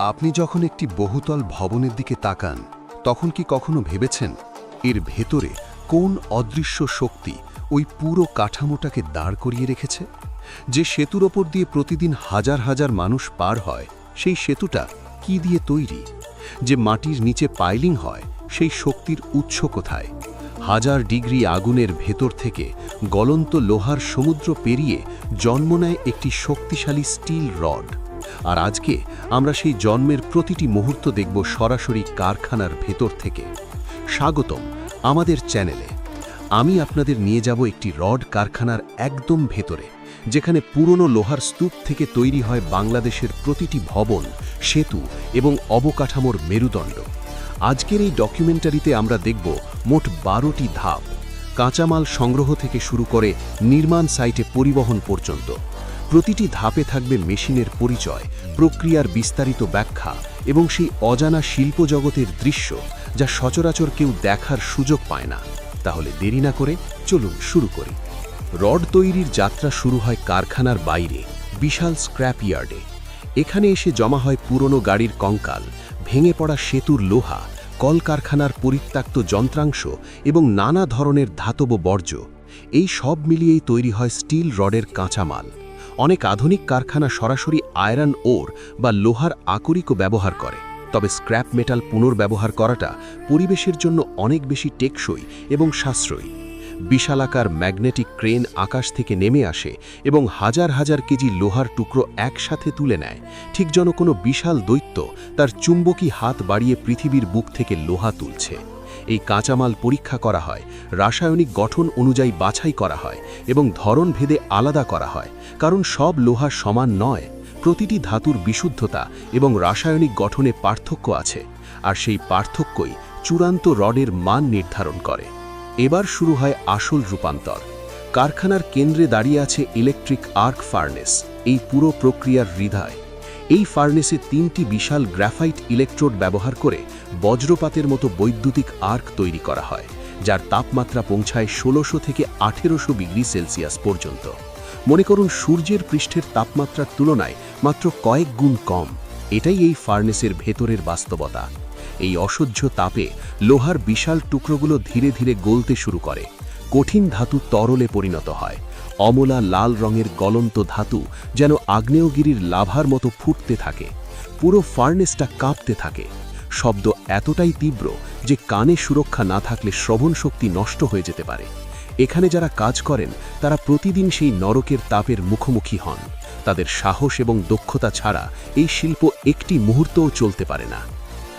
আপনি যখন একটি বহুতল ভবনের দিকে তাকান, তখন কি কখনো ভেবেছেন এর ভেতরে কোন অদৃশ্য শক্তি ওই পুরো কাঠামোটাকে দাঁড় করিয়ে রেখেছে? যে সেতুর ওপর দিয়ে প্রতিদিন হাজার হাজার মানুষ পার হয়, সেই সেতুটা কি দিয়ে তৈরি? যে মাটির নিচে পাইলিং হয়, সেই শক্তির উৎস কোথায়? হাজার ডিগ্রি আগুনের ভেতর থেকে গলন্ত লোহার সমুদ্র পেরিয়ে জন্ম নেয় একটি শক্তিশালী স্টিল রড। আর আজকে আমরা সেই জন্মের প্রতিটি মুহূর্ত দেখব সরাসরি কারখানার ভেতর থেকে। স্বাগতম আমাদের চ্যানেলে। আমি আপনাদের নিয়ে যাব একটি রড কারখানার একদম ভেতরে, যেখানে পুরনো লোহার স্তূপ থেকে তৈরি হয় বাংলাদেশের প্রতিটি ভবন, সেতু এবং অবকাঠামোর মেরুদণ্ড। আজকের এই ডকুমেন্টারিতে আমরা দেখব মোট বারোটি ধাপ। কাঁচামাল সংগ্রহ থেকে শুরু করে নির্মাণ সাইটে পরিবহন পর্যন্ত। প্রতিটি ধাপে থাকবে মেশিনের পরিচয়, প্রক্রিয়ার বিস্তারিত ব্যাখ্যা এবং সেই অজানা শিল্প জগতের দৃশ্য যা সচরাচর কেউ দেখার সুযোগ পায় না। তাহলে দেরি না করে চলুন শুরু করি। রড তৈরির যাত্রা শুরু হয় কারখানার বাইরে, বিশাল স্ক্র্যাপ ইয়ার্ডে এখানে এসে জমা হয় পুরনো গাড়ির কঙ্কাল, ভেঙে পড়া সেতুর লোহা, কলকারখানার পরিত্যক্ত যন্ত্রাংশ এবং নানা ধরনের ধাতব বর্জ্য। এই সব মিলিয়েই তৈরি হয় স্টিল রডের কাঁচামাল। অনেক আধুনিক কারখানা সরাসরি আয়রন ওর বা লোহার আকরিকও ব্যবহার করে। তবে স্ক্র্যাপ মেটাল পুনর্ব্যবহার করাটা পরিবেশের জন্য অনেক বেশি টেকসই এবং সাশ্রয়ী। বিশালাকার ম্যাগনেটিক ক্রেন আকাশ থেকে নেমে আসে এবং হাজার হাজার কেজি লোহার টুকরো একসাথে তুলে নেয়। ঠিক যেন কোনো বিশাল দৈত্য তার চুম্বকী হাত বাড়িয়ে পৃথিবীর বুক থেকে লোহা তুলছে। এই কাঁচামাল পরীক্ষা করা হয়, রাসায়নিক গঠন অনুযায়ী বাছাই করা হয় এবং ধরন ভেদে আলাদা করা হয়, কারণ সব লোহা সমান নয়। প্রতিটি ধাতুর বিশুদ্ধতা এবং রাসায়নিক গঠনে পার্থক্য আছে, আর সেই পার্থক্যই চূড়ান্ত রডের মান নির্ধারণ করে। এবার শুরু হয় আসল রূপান্তর। কারখানার কেন্দ্রে দাঁড়িয়ে আছে ইলেকট্রিক আর্ক ফার্নেস, এই পুরো প্রক্রিয়ার হৃদয় এই ফার্নেসে তিনটি বিশাল গ্রাফাইট ইলেকট্রোড ব্যবহার করে বজ্রপাতের মতো বৈদ্যুতিক আর্ক তৈরি করা হয়, যার তাপমাত্রা পৌঁছায় ষোলোশো থেকে আঠেরোশো ডিগ্রি সেলসিয়াস পর্যন্ত। মনে করুন সূর্যের পৃষ্ঠের তাপমাত্রার তুলনায় মাত্র কয়েক গুণ কম। এটাই এই ফার্নেসের ভেতরের বাস্তবতা। এই অসহ্য তাপে লোহার বিশাল টুকরোগুলো ধীরে ধীরে গলতে শুরু করে। কঠিন ধাতু তরলে পরিণত হয়। অমলা লাল রঙের গলন্ত ধাতু যেন আগ্নেয়গিরির লাভার মতো ফুটতে থাকে। পুরো ফার্নেসটা কাঁপতে থাকে। শব্দ এতটাই তীব্র যে কানে সুরক্ষা না থাকলে শ্রবণ শক্তি নষ্ট হয়ে যেতে পারে। এখানে যারা কাজ করেন, তারা প্রতিদিন সেই নরকের তাপের মুখোমুখি হন। তাদের সাহস এবং দক্ষতা ছাড়া এই শিল্প একটি মুহূর্তও চলতে পারে না।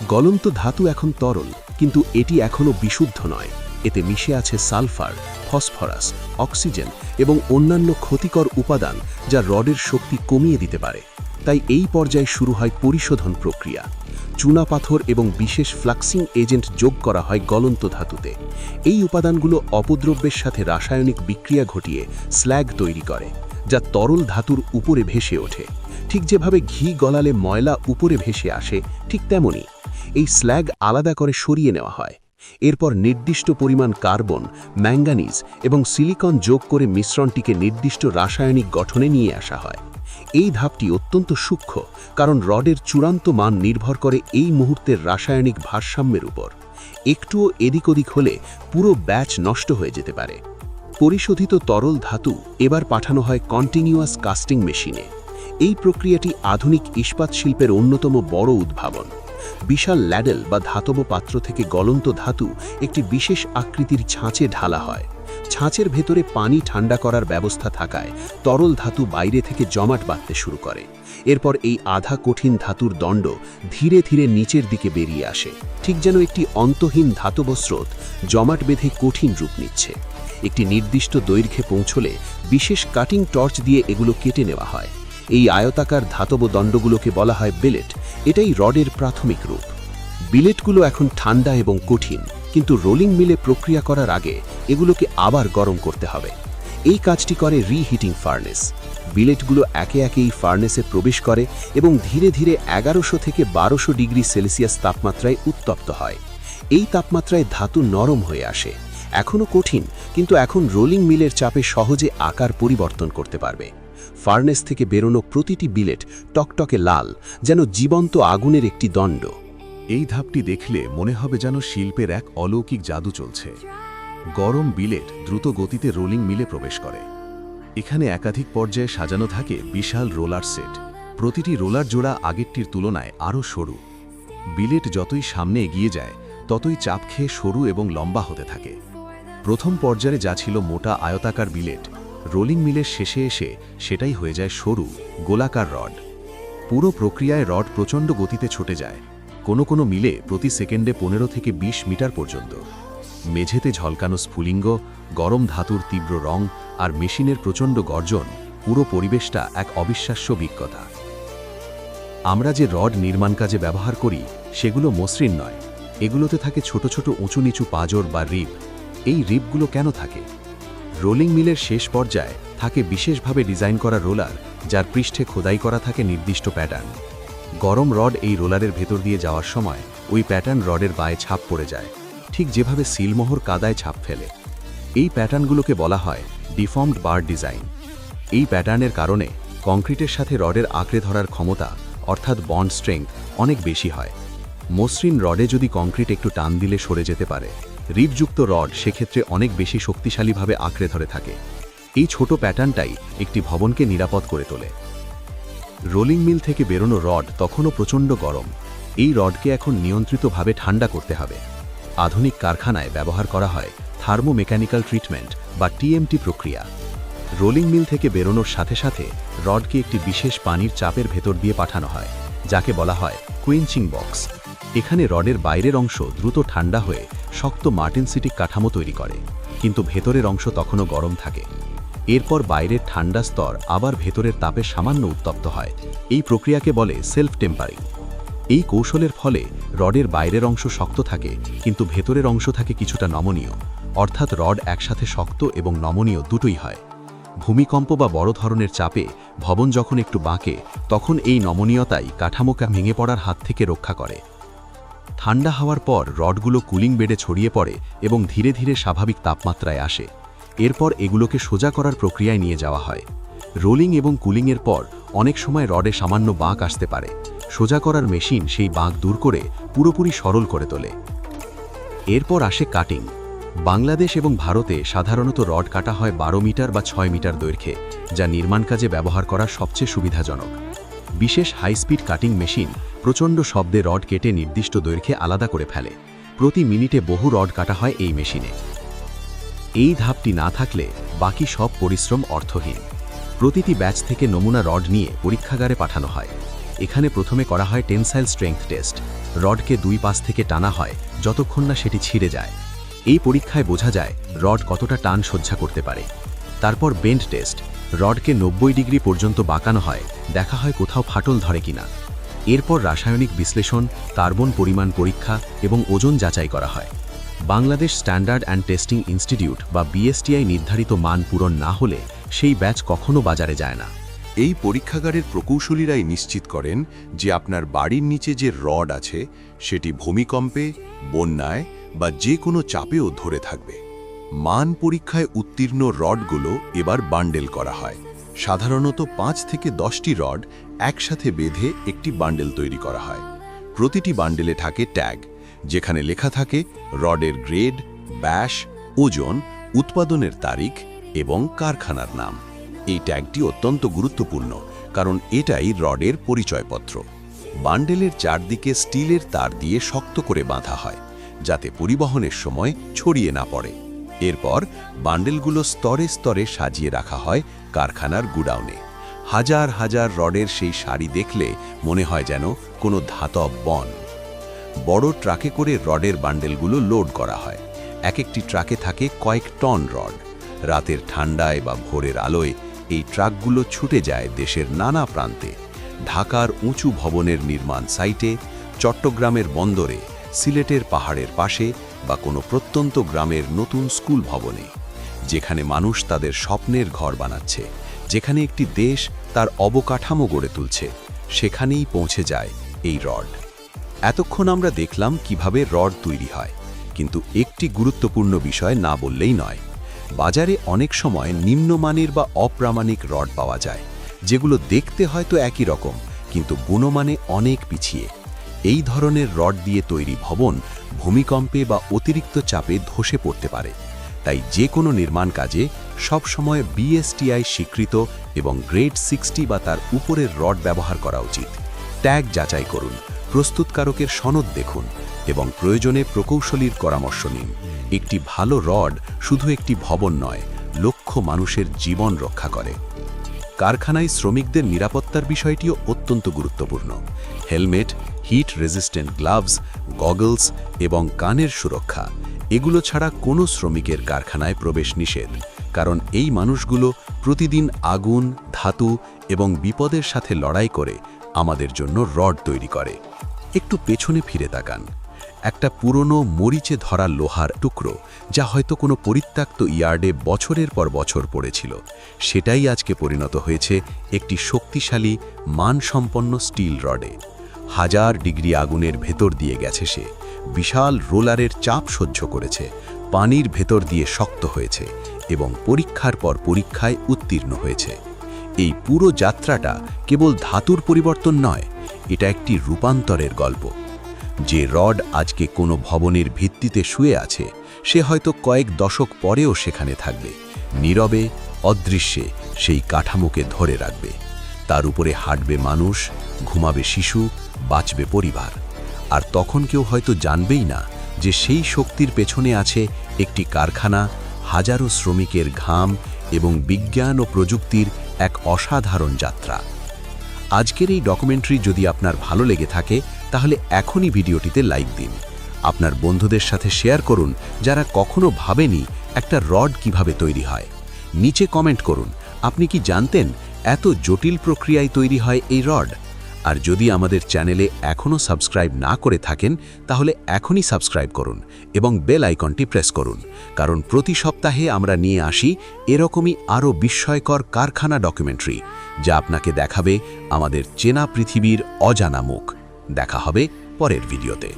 গলন্ত ধাতু এখন তরল, কিন্তু এটি এখনও বিশুদ্ধ নয়। এতে মিশে আছে সালফার, ফসফরাস, অক্সিজেন এবং অন্যান্য ক্ষতিকর উপাদান যা রডের শক্তি কমিয়ে দিতে পারে। তাই এই পর্যায়ে শুরু হয় পরিশোধন প্রক্রিয়া। চুনাপাথর এবং বিশেষ ফ্লাক্সিং এজেন্ট যোগ করা হয় গলন্ত ধাতুতে। এই উপাদানগুলো অপদ্রব্যের সাথে রাসায়নিক বিক্রিয়া ঘটিয়ে স্ল্যাগ তৈরি করে, যা তরল ধাতুর উপরে ভেসে ওঠে। ঠিক যেভাবে ঘি গলালে ময়লা উপরে ভেসে আসে, ঠিক তেমনই। এই স্ল্যাগ আলাদা করে সরিয়ে নেওয়া হয়। এরপর নির্দিষ্ট পরিমাণ কার্বন, ম্যাঙ্গানিজ এবং সিলিকন যোগ করে মিশ্রণটিকে নির্দিষ্ট রাসায়নিক গঠনে নিয়ে আসা হয়। এই ধাপটি অত্যন্ত সূক্ষ্ম, কারণ রডের চূড়ান্ত মান নির্ভর করে এই মুহূর্তের রাসায়নিক ভারসাম্যের উপর। একটুও এদিক ওদিক হলে পুরো ব্যাচ নষ্ট হয়ে যেতে পারে। পরিশোধিত তরল ধাতু এবার পাঠানো হয় কন্টিনিউয়াস কাস্টিং মেশিনে। এই প্রক্রিয়াটি আধুনিক ইস্পাত শিল্পের অন্যতম বড় উদ্ভাবন। বিশাল ল্যাডেল বা ধাতব পাত্র থেকে গলন্ত ধাতু একটি বিশেষ আকৃতির ছাঁচে ঢালা হয়। ছাঁচের ভেতরে পানি ঠান্ডা করার ব্যবস্থা থাকায় তরল ধাতু বাইরে থেকে জমাট বাঁধতে শুরু করে। এরপর এই আধা কঠিন ধাতুর দণ্ড ধীরে ধীরে নিচের দিকে বেরিয়ে আসে। ঠিক যেন একটি অন্তহীন ধাতব স্রোত জমাট বেঁধে কঠিন রূপ নিচ্ছে। একটি নির্দিষ্ট দৈর্ঘ্যে পৌঁছলে বিশেষ কাটিং টর্চ দিয়ে এগুলো কেটে নেওয়া হয়। এই আয়তাকার ধাতব দণ্ডগুলোকে বলা হয় বিলেট এটাই রডের প্রাথমিক রূপ। বিলেটগুলো এখন ঠান্ডা এবং কঠিন, কিন্তু রোলিং মিলে প্রক্রিয়া করার আগে এগুলোকে আবার গরম করতে হবে। এই কাজটি করে রিহিটিং ফার্নেস বিলেটগুলো একে একে এই ফার্নেসে প্রবেশ করে এবং ধীরে ধীরে এগারোশো থেকে বারোশো ডিগ্রি সেলসিয়াস তাপমাত্রায় উত্তপ্ত হয়। এই তাপমাত্রায় ধাতু নরম হয়ে আসে। এখনও কঠিন, কিন্তু এখন রোলিং মিলের চাপে সহজে আকার পরিবর্তন করতে পারবে। ফার্নেস থেকে বেরোনো প্রতিটি বিলেট টকটকে লাল, যেন জীবন্ত আগুনের একটি দণ্ড। এই ধাপটি দেখলে মনে হবে যেন শিল্পের এক অলৌকিক জাদু চলছে। গরম বিলেট দ্রুত গতিতে রোলিং মিলে প্রবেশ করে। এখানে একাধিক পর্যায়ে সাজানো থাকে বিশাল রোলার সেট। প্রতিটি রোলার জোড়া আগেরটির তুলনায় আরও সরু। বিলেট যতই সামনে এগিয়ে যায়, ততই চাপ খেয়ে সরু এবং লম্বা হতে থাকে। প্রথম পর্যায়ে যা ছিল মোটা আয়তাকার বিলেট রোলিং মিলের শেষে এসে সেটাই হয়ে যায় সরু, গোলাকার রড। পুরো প্রক্রিয়ায় রড প্রচণ্ড গতিতে ছুটে যায়। কোনো কোনো মিলে প্রতি সেকেন্ডে পনেরো থেকে ২০ মিটার পর্যন্ত। মেঝেতে ঝলকানো স্ফুলিঙ্গ, গরম ধাতুর তীব্র রং আর মেশিনের প্রচণ্ড গর্জন পুরো পরিবেশটা এক অবিশ্বাস্য অভিজ্ঞতা আমরা যে রড নির্মাণ কাজে ব্যবহার করি, সেগুলো মসৃণ নয়। এগুলোতে থাকে ছোট ছোট উঁচু নিচু পাজর বা রিপ এই রিপগুলো কেন থাকে? রোলিং মিলের শেষ পর্যায়ে থাকে বিশেষভাবে ডিজাইন করা রোলার, যার পৃষ্ঠে খোদাই করা থাকে নির্দিষ্ট প্যাটার্ন। গরম রড এই রোলারের ভেতর দিয়ে যাওয়ার সময় ওই প্যাটার্ন রডের বায়ে ছাপ পড়ে যায়, ঠিক যেভাবে সিলমোহর কাদায় ছাপ ফেলে। এই প্যাটার্নগুলোকে বলা হয় ডিফর্মড বার ডিজাইন। এই প্যাটার্নের কারণে কংক্রিটের সাথে রডের আঁকড়ে ধরার ক্ষমতা, অর্থাৎ বন্ড স্ট্রেংথ, অনেক বেশি হয়। মসৃণ রডে যদি কংক্রিট একটু টান দিলে সরে যেতে পারে। রিপযুক্ত রড সেক্ষেত্রে অনেক বেশি শক্তিশালীভাবে আঁকড়ে ধরে থাকে। এই ছোট প্যাটার্নটাই একটি ভবনকে নিরাপদ করে তোলে। রোলিং মিল থেকে বেরোনো রড তখনও প্রচণ্ড গরম। এই রডকে এখন নিয়ন্ত্রিতভাবে ঠান্ডা করতে হবে। আধুনিক কারখানায় ব্যবহার করা হয় থার্মোমেকানিক্যাল ট্রিটমেন্ট বা টিএমটি প্রক্রিয়া। রোলিং মিল থেকে বেরোনোর সাথে সাথে রডকে একটি বিশেষ পানির চাপের ভেতর দিয়ে পাঠানো হয়, যাকে বলা হয় কুইঞ্চিং বক্স। এখানে রডের বাইরের অংশ দ্রুত ঠান্ডা হয়ে শক্ত মার্টিনসিটিক কাঠামো তৈরি করে, কিন্তু ভেতরের অংশ তখনও গরম থাকে। এরপর বাইরের ঠান্ডা স্তর আবার ভেতরের তাপে সামান্য উত্তপ্ত হয়। এই প্রক্রিয়াকে বলে সেলফ টেম্পারিং এই কৌশলের ফলে রডের বাইরের অংশ শক্ত থাকে, কিন্তু ভেতরের অংশ থাকে কিছুটা নমনীয়। অর্থাৎ রড একসাথে শক্ত এবং নমনীয় দুটোই হয়। ভূমিকম্প বা বড় ধরনের চাপে ভবন যখন একটু বাঁকে, তখন এই নমনীয়তাই কাঠামোকা ভেঙে পড়ার হাত থেকে রক্ষা করে। ঠান্ডা হওয়ার পর রডগুলো কুলিং বেডে ছড়িয়ে পড়ে এবং ধীরে ধীরে স্বাভাবিক তাপমাত্রায় আসে। এরপর এগুলোকে সোজা করার প্রক্রিয়ায় নিয়ে যাওয়া হয়। রোলিং এবং কুলিংয়ের পর অনেক সময় রডে সামান্য বাঁক আসতে পারে। সোজা করার মেশিন সেই বাঁক দূর করে পুরোপুরি সরল করে তোলে। এরপর আসে কাটিং। বাংলাদেশ এবং ভারতে সাধারণত রড কাটা হয় বারো মিটার বা ছয় মিটার দৈর্ঘ্যে, যা নির্মাণ কাজে ব্যবহার করা সবচেয়ে সুবিধাজনক। বিশেষ হাইস্পিড কাটিং মেশিন প্রচণ্ড শব্দে রড কেটে নির্দিষ্ট দৈর্ঘ্যে আলাদা করে ফেলে। প্রতি মিনিটে বহু রড কাটা হয় এই মেশিনে। এই ধাপটি না থাকলে বাকি সব পরিশ্রম অর্থহীন। প্রতিটি ব্যাচ থেকে নমুনা রড নিয়ে পরীক্ষাগারে পাঠানো হয়। এখানে প্রথমে করা হয় টেনসাইল স্ট্রেংথ টেস্ট। রডকে দুই পাশ থেকে টানা হয় যতক্ষণ না সেটি ছিঁড়ে যায়। এই পরীক্ষায় বোঝা যায় রড কতটা টান সহ্যা করতে পারে। তারপর বেন্ড টেস্ট। রডকে নব্বই ডিগ্রি পর্যন্ত বাঁকানো হয়, দেখা হয় কোথাও ফাটল ধরে কিনা। এরপর রাসায়নিক বিশ্লেষণ, কার্বন পরিমাণ পরীক্ষা এবং ওজন যাচাই করা হয়। Bangladesh standard and testing institute বা বিএসটিআই নির্ধারিত মান পূরণ না হলে সেই ব্যাচ কখনো বাজারে যায় না। এই পরীক্ষাগারের প্রকৌশলীরাই নিশ্চিত করেন যে আপনার বাড়ির নিচে যে রড আছে, সেটি ভূমিকম্পে, বন্যায় বা যে কোনো চাপেও ধরে থাকবে। মান পরীক্ষায় উত্তীর্ণ রডগুলো এবার বান্ডেল করা হয়। সাধারণত পাঁচ থেকে দশটি রড একসাথে বেঁধে একটি বান্ডেল তৈরি করা হয়। প্রতিটি বান্ডেলে থাকে ট্যাগ, যেখানে লেখা থাকে রডের গ্রেড, ব্যাস, ওজন, উৎপাদনের তারিখ এবং কারখানার নাম। এই ট্যাগটি অত্যন্ত গুরুত্বপূর্ণ, কারণ এটাই রডের পরিচয়পত্র। বান্ডেলের চারদিকে স্টিলের তার দিয়ে শক্ত করে বাঁধা হয়, যাতে পরিবহনের সময় ছড়িয়ে না পড়ে। এরপর বান্ডেলগুলো স্তরে স্তরে সাজিয়ে রাখা হয় কারখানার গুডাউনে। হাজার হাজার রডের সেই শাড়ি দেখলে মনে হয় যেন কোনো ধাতব বন। বড় ট্রাকে করে রডের বান্ডেলগুলো লোড করা হয়। এক একটি ট্রাকে থাকে কয়েক টন রড। রাতের ঠান্ডায় বা ভোরের আলোয় এই ট্রাকগুলো ছুটে যায় দেশের নানা প্রান্তে। ঢাকার উঁচু ভবনের নির্মাণ সাইটে, চট্টগ্রামের বন্দরে, সিলেটের পাহাড়ের পাশে বা কোনো প্রত্যন্ত গ্রামের নতুন স্কুল ভবনে, যেখানে মানুষ তাদের স্বপ্নের ঘর বানাচ্ছে। যেখানে একটি দেশ তার অবকাঠামো গড়ে তুলছে, সেখানেই পৌঁছে যায় এই রড। এতক্ষণ আমরা দেখলাম কীভাবে রড তৈরি হয়, কিন্তু একটি গুরুত্বপূর্ণ বিষয় না বললেই নয়। বাজারে অনেক সময় নিম্নমানের বা অপ্রামাণিক রড পাওয়া যায়, যেগুলো দেখতে হয়তো একই রকম, কিন্তু গুণমানে অনেক পিছিয়ে। এই ধরনের রড দিয়ে তৈরি ভবন ভূমিকম্পে বা অতিরিক্ত চাপে ধসে পড়তে পারে। তাই যে কোনো নির্মাণ কাজে সবসময় বিএসটিআই স্বীকৃত এবং গ্রেড সিক্সটি বা তার উপরের রড ব্যবহার করা উচিত। ট্যাগ যাচাই করুন, প্রস্তুতকারকের সনদ দেখুন এবং প্রয়োজনে প্রকৌশলীর পরামর্শ নিন। একটি ভালো রড শুধু একটি ভবন নয়, লক্ষ মানুষের জীবন রক্ষা করে। কারখানায় শ্রমিকদের নিরাপত্তার বিষয়টিও অত্যন্ত গুরুত্বপূর্ণ। Helmet, heat resistant gloves, goggles এবং কানের সুরক্ষা এগুলো ছাড়া কোনো শ্রমিকের কারখানায় প্রবেশ নিষেধ, কারণ এই মানুষগুলো প্রতিদিন আগুন, ধাতু এবং বিপদের সাথে লড়াই করে আমাদের জন্য রড তৈরি করে। একটু পেছনে ফিরে তাকান। একটা পুরনো মরিচে ধরা লোহার টুকরো, যা হয়তো কোনো পরিত্যক্ত ইয়ার্ডে বছরের পর বছর পড়েছিল, সেটাই আজকে পরিণত হয়েছে একটি শক্তিশালী, মানসম্পন্ন স্টিল রডে। হাজার ডিগ্রি আগুনের ভেতর দিয়ে গেছে সে। বিশাল রোলারের চাপ সহ্য করেছে, পানির ভেতর দিয়ে শক্ত হয়েছে এবং পরীক্ষার পর পরীক্ষায় উত্তীর্ণ হয়েছে। এই পুরো যাত্রাটা কেবল ধাতুর পরিবর্তন নয়, এটা একটি রূপান্তরের গল্প। যে রড আজকে কোনো ভবনের ভিত্তিতে শুয়ে আছে, সে হয়তো কয়েক দশক পরেও সেখানে থাকবে, নীরবে, অদৃশ্যে সেই কাঠামোকে ধরে রাখবে। তার উপরে হাঁটবে মানুষ, ঘুমাবে শিশু, বাঁচবে পরিবার। আর তখন কেউ হয়তো জানবেই না যে সেই শক্তির পেছনে আছে একটি কারখানা, হাজারো শ্রমিকের ঘাম এবং বিজ্ঞান ও প্রযুক্তির এক অসাধারণ যাত্রা। আজকের এই ডকুমেন্টারি যদি আপনার ভালো লেগে থাকে, তাহলে এখনই ভিডিওটিতে লাইক দিন। আপনার বন্ধুদের সাথে শেয়ার করুন যারা কখনো ভাবেনি একটা রড কীভাবে তৈরি হয়। নিচে কমেন্ট করুন, আপনি কি জানতেন এত জটিল প্রক্রিয়ায় তৈরি হয় এই রড? আর যদি আমাদের চ্যানেলে এখনও সাবস্ক্রাইব না করে থাকেন, তাহলে এখনই সাবস্ক্রাইব করুন এবং বেল আইকনটি প্রেস করুন। কারণ প্রতি সপ্তাহে আমরা নিয়ে আসি এরকমই আরও বিস্ময়কর কারখানা ডকুমেন্টারি, যা আপনাকে দেখাবে আমাদের চেনা পৃথিবীর অজানা মুখ। দেখা হবে পরের ভিডিওতে।